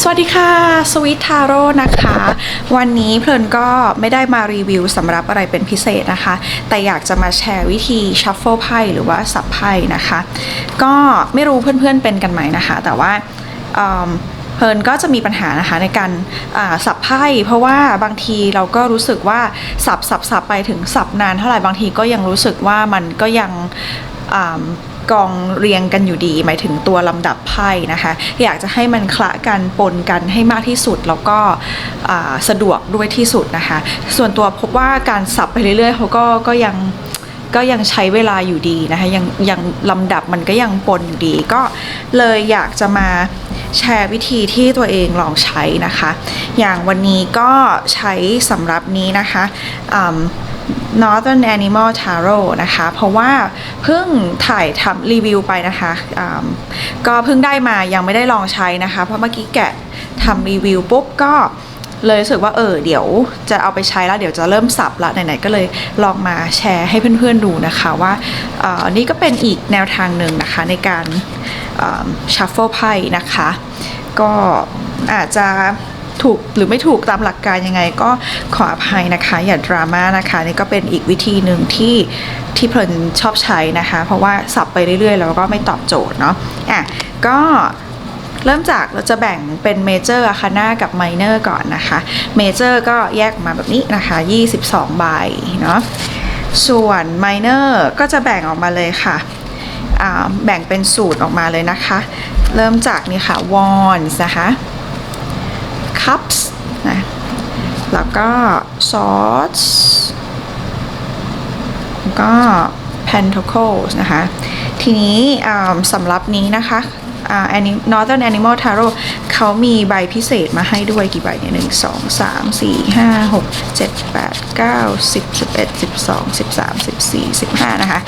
สวัสดีค่ะสวิตทาโร่นะคะ วันนี้เพลินก็ไม่ได้มารีวิวสำหรับอะไรเป็นพิเศษนะคะ แต่อยากจะมาแชร์วิธีชัฟเฟิลไพ่หรือว่าสับไพ่นะคะ ก็ไม่รู้เพื่อนๆเป็นกันไหมนะคะ แต่ว่าเพลินก็จะมีปัญหานะคะในการสับไพ่เพราะว่าบางทีเราก็รู้สึกว่าสับสับสับไปถึงสับนานเท่าไหร่บางทีก็ยังรู้สึกว่ามันก็ยัง กองเรียงกันอยู่ดี หมายถึงตัวลำดับไพ่นะคะ อยากจะให้มันคละกันปนกันให้มากที่สุด แล้วก็สะดวกด้วยที่สุดนะคะ ส่วนตัวพบว่าการสับไปเรื่อยๆเขาก็ก็ยังก็ยังใช้เวลาอยู่ดีนะคะยังยังลำดับมันก็ยังปนอยู่ดี ก็เลยอยากจะมาแชร์วิธีที่ตัวเองลองใช้นะคะ อย่างวันนี้ก็ใช้สำหรับนี้นะคะอืม Northern Animal Tarot นะคะ เพราะว่าเพิ่งถ่ายทำรีวิวไปนะคะอืมก็เพิ่งได้มายังไม่ได้ลองใช้นะคะ เพราะเมื่อกี้แกะทำรีวิวปุ๊บก็เลยรู้สึกว่าเออเดี๋ยวจะเอาไปใช้แล้วเดี๋ยวจะเริ่มสับละไหนๆก็เลยลองมาแชร์ให้เพื่อนๆดูนะคะว่าอ่อนี่ก็เป็นอีกแนวทางหนึ่งนะคะในการชัฟเฟิลไพ่นะคะ ก็อาจจะ ถูกหรือไม่ถูกตามหลักการยังไงก็ขออภัยนะคะ อย่าดราม่านะคะนี่ก็เป็นอีกวิธีหนึ่งที่ที่เพลินชอบใช้นะคะ เพราะว่าสับไปเรื่อยๆ แล้วก็ไม่ตอบโจทย์เนาะอะก็เริ่มจากเราจะแบ่งเป็นเมเจอร์อะคาน่ากับไมเนอร์ก่อนนะคะเมเจอร์ก็แยกมาแบบนี้นะคะ 22 ใบเนาะส่วนไมเนอร์ก็จะแบ่งออกมาเลยค่ะแบ่งเป็นสูตรออกมาเลยนะคะ เริ่มจากนี่ค่ะ wands นะคะ cups นะ แล้วก็ swords แล้วก็ pentacles นะคะ ทีนี้สำหรับนี้นะคะอ่า Ani- Northern Animal Tarot เขามีใบพิเศษมาให้ด้วยกี่ใบเนี่ยหนึ่งสองสามสี่ห้าหกเจ็ดแปดเก้าสิบสิบเอ็ดสิบสองสิบสามสิบสี่สิบห้านะคะ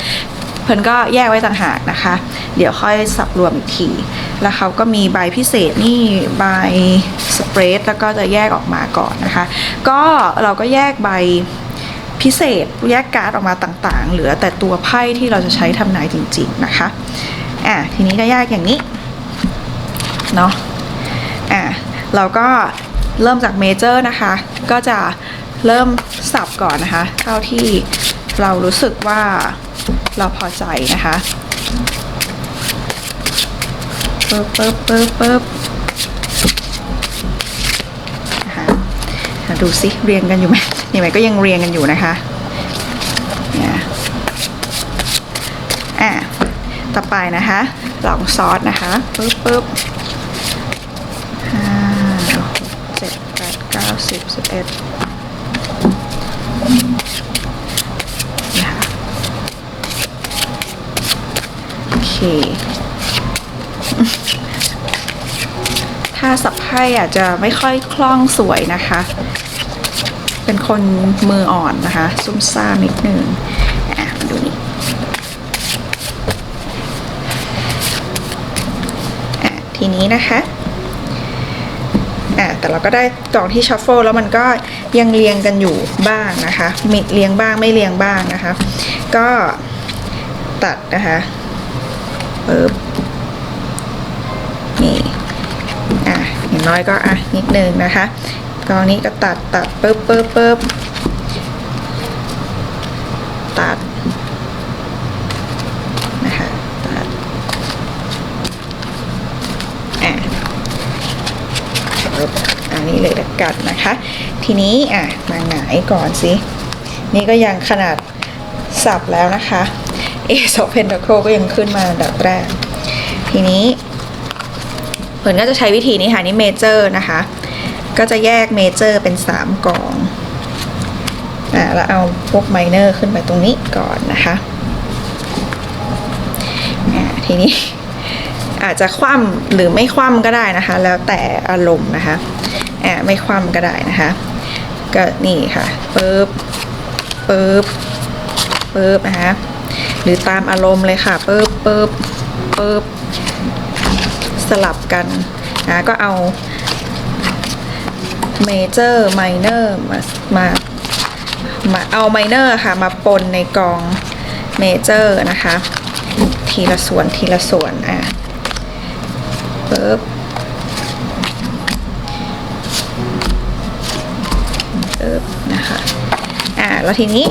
เพิ่นก็แยกไว้ต่างหากนะคะ เดี๋ยวค่อยสับรวมอีกที แล้วเขาก็มีใบพิเศษนี่ใบสเปรดแล้วก็จะแยกออกมาก่อนนะคะ ก็เราก็แยกใบพิเศษแยกการ์ดออกมาต่างๆ เหลือแต่ตัวไพ่ที่เราจะใช้ทำนายจริง ๆนะคะอะทีนี้ก็แยกอย่างนี้เนาะอะเราก็เริ่มจากเมเจอร์นะคะ ก็จะเริ่มสับก่อนนะคะ เท่าที่เรารู้สึกว่า เราพอใจนะคะปึ๊บปึ๊บปึ๊บปึ๊บนะคะดูสิเรียงกันอยู่ไหมยังไงก็ยังเรียงกันอยู่นะคะเนี่ยอะต่อไปนะคะลองซอสนะคะปึ๊บปึ๊บห้าหกเจ็ดแปดเก้าสิบสิบเอ็ดนะคะโอ เคถ้าสับไพ่อาจจะไม่ค่อยคล่องสวยนะคะ เป็นคนมืออ่อนนะคะ ซุ่มซ่ามนิดหนึ่งอะดูนี่อะทีนี้นะคะอะแต่เราก็ได้กล่องที่ชัฟเฟิลแล้วมันก็ยังเรียงกันอยู่บ้างนะคะมิดเรียงบ้างไม่เรียงบ้างนะคะ ก็ตัดนะคะ ปึ๊บนี่อะอย่างน้อยก็อะนิดนึงนะคะกองนี้ก็ตัดตัดปึ๊บปึ๊บปึ๊บตัดนะคะตัดอะปึ๊บอันนี้เลยละกันนะคะ ทีนี้อะมาหงายก่อนสินี่ก็ยังขนาดสับแล้วนะคะ เอโซเพนทาโคก็ยังขึ้นมาอันดับแรก ทีนี้ผลก็จะใช้วิธีนี้ค่ะนี่เมเจอร์นะคะ ก็จะแยกเมเจอร์เป็น 3กองอ่าแล้วเอาพวกไมเนอร์ขึ้นไปตรงนี้ก่อนนะคะอ่าทีนี้อาจจะคว่ำหรือไม่คว่ำก็ได้นะคะ แล้วแต่อารมณ์นะคะอ่าไม่คว่ำก็ได้นะคะ ก็นี่ค่ะปึ๊บปึ๊บปึ๊บนะคะ รือตามอารมณ์เลยค่ะเปิบเปิบเปิบสลับกันนะก็เอาเมเจอร์ไมเนอร์มามาเอาไมเนอร์ค่ะ มาปนในกองเมเจอร์นะคะ ทีละส่วนทีละส่วนอะปึ๊บปึ๊บนะคะ อะแล้วทีนี้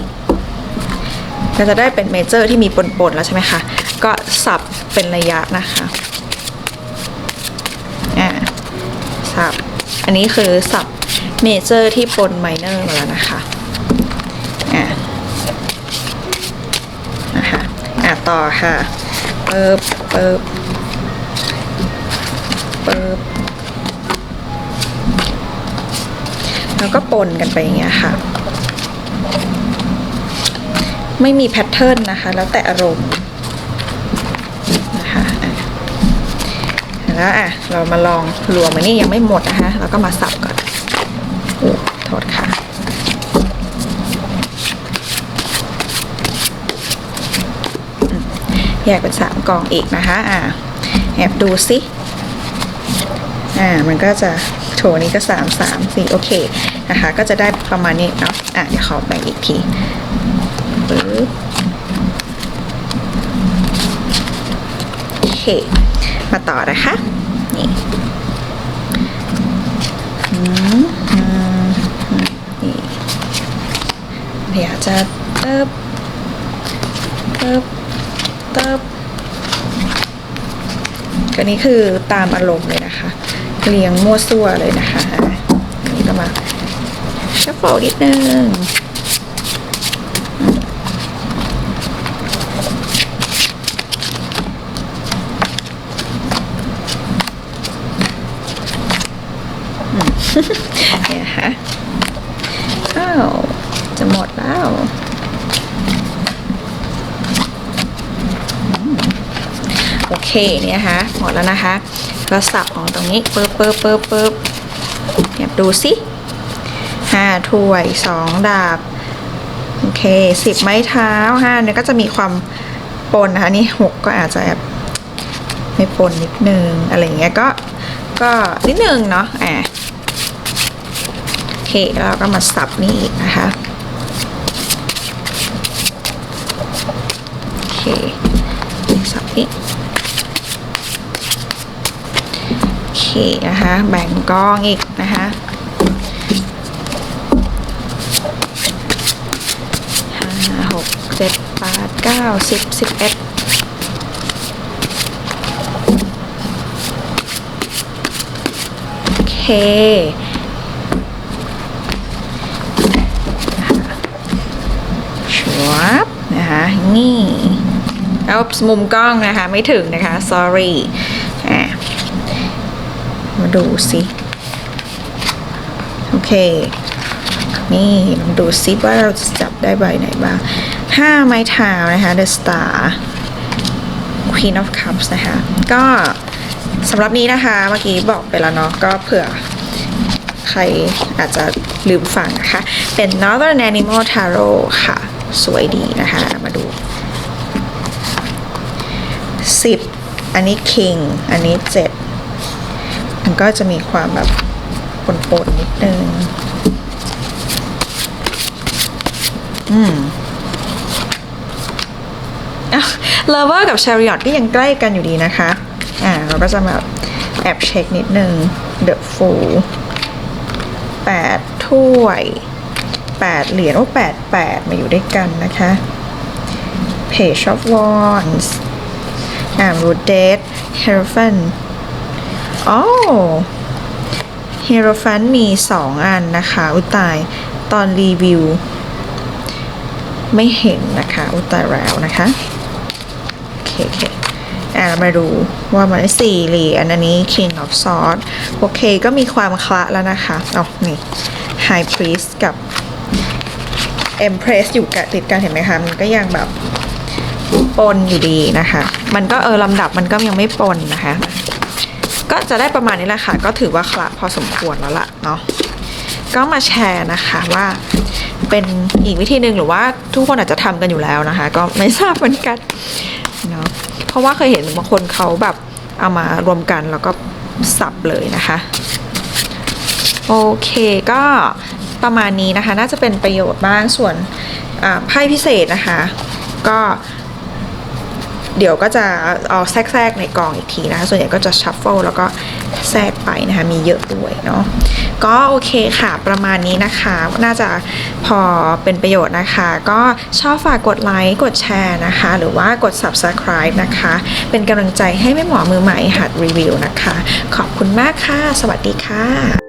ก็จะได้เป็นเมเจอร์ที่มีปนๆแล้วใช่ไหมคะ ก็สับเป็นระยะนะคะอ่าสับ อันนี้คือสับเมเจอร์ที่ปนไมเนอร์มาแล้วนะคะอ่านะคะอ่าต่อค่ะเปิบเปิบเปิบแล้วก็ปนกันไปอย่างเงี้ยค่ะ ไม่มีแพทเทิร์นนะคะ แล้วแต่อารมณ์นะคะแล้วอะเรามาลองรวมอันนี้ยังไม่หมดนะคะเราก็มาสับก่อนอู้โทษค่ะแยกเป็นสามกองอีกนะคะอะแอบดูสิอ่ามันก็จะโถนี้ก็สามสามสี่โอเคนะคะ ก็จะได้ประมาณนี้เนาะอะเดี๋ยวขอแบ่งอีกที ปึ๊บโอเค มาต่อนะคะ นี่นี่เดี๋ยวจะเติบเติบเติบก็นี้คือตามอารมณ์เลยนะคะเรียงมั่วซั่วเลยนะคะนนี้ก็มาชัฟเฟิลนิดนึง เนี่ยค่ะอ้าวจะหมดแล้วโอเคเนี่ยค่ะหมดแล้วนะคะก็สับของตรงนี้ปึ๊บปึ๊บปึ๊บปึ๊บเดี๋ยดูสิห้าถ้วยสองดาบโอเคสิบไม้เท้าห้าเนี่ยก็จะมีความปนนะคะนี่หกก็อาจจะแอบไม่ปนนิดนึงอะไรเงี้ยก็ก็นิดนึงเนาะอ่าโอ เคแล้วเราก็มาสับนี่อีกนะคะ โอเค สับนี่โอเคนะคะ แบ่งกองอีกนะคะห้าหกเจ็ดแปดเก้าสิบสิบเอ็ดโอเค ชวับ นี่เอามุมกล้องนะคะ ไม่ถึงนะคะ sorry อะมาดูสิโอเค นี่ลองดูซิว่าเราจะจับได้ใบไหนบ้างห้าไม้เท้านะคะ The Star Queen of Cups นะคะ ก็สำหรับนี้นะคะ เมื่อกี้บอกไปแล้วเนาะก็เผื่อใครอาจจะลืมฟังนะคะ เป็น Northern Animal Tarot ค่ะ สวยดีนะคะ มาดู 10 อันนี้ King อันนี้ 7 มันก็จะมีความแบบปนๆนิดนึง อืมเลเวอร์กับ Chariot ก็ยังใกล้กันอยู่ดีนะคะ อ่า เราก็จะมาแอบเช็คนิดนึง The Fool แปดถ้วย แปดเหรียญโอ้แปดแปดมาอยู่ด้วยกันนะคะ Page of Wands อ่า Rooted Hierophant อ๋อ Hierophant มีสองอันนะคะ อุตายตอนรีวิว ไม่เห็นนะคะ อุตายแล้วนะคะโอเคโอเคอ่ามาดูว่ามันสี่เหรียญอันนี้ King of Swords โอเคก็มีความคละแล้วนะคะอ๋อนี่ High Priest กับ Empress อยู่กับติดกันเห็นไหมคะ มันก็ยังแบบปนอยู่ดีนะคะ มันก็เออลำดับมันก็ยังไม่ปนนะคะ ก็จะได้ประมาณนี้แหละค่ะ ก็ถือว่าคละพอสมควรแล้วล่ะเนาะก็มาแชร์นะคะว่าเป็นอีกวิธีหนึ่งหรือว่าทุกคนอาจจะทำกันอยู่แล้วนะคะ ก็ไม่ทราบเหมือนกันเนาะเพราะว่าเคยเห็นบางคนเขาแบบเอามารวมกันแล้วก็สับเลยนะคะ โอเคก็ ประมาณนี้นะคะ น่าจะเป็นประโยชน์บ้างส่วนไพ่พิเศษนะคะ ก็เดี๋ยวก็จะเอาแทรกๆในกองอีกทีนะคะ ส่วนใหญ่ก็จะชัฟเฟิลแล้วก็แทรกไปนะคะ มีเยอะด้วยเนาะ ก็โอเคค่ะ ประมาณนี้นะคะ น่าจะพอเป็นประโยชน์นะคะ ก็ชอบฝากกดไลค์ กดแชร์นะคะ หรือว่ากด subscribe นะคะ เป็นกำลังใจให้แม่หมอมือใหม่หัดรีวิวนะคะ ขอบคุณมากค่ะ สวัสดีค่ะ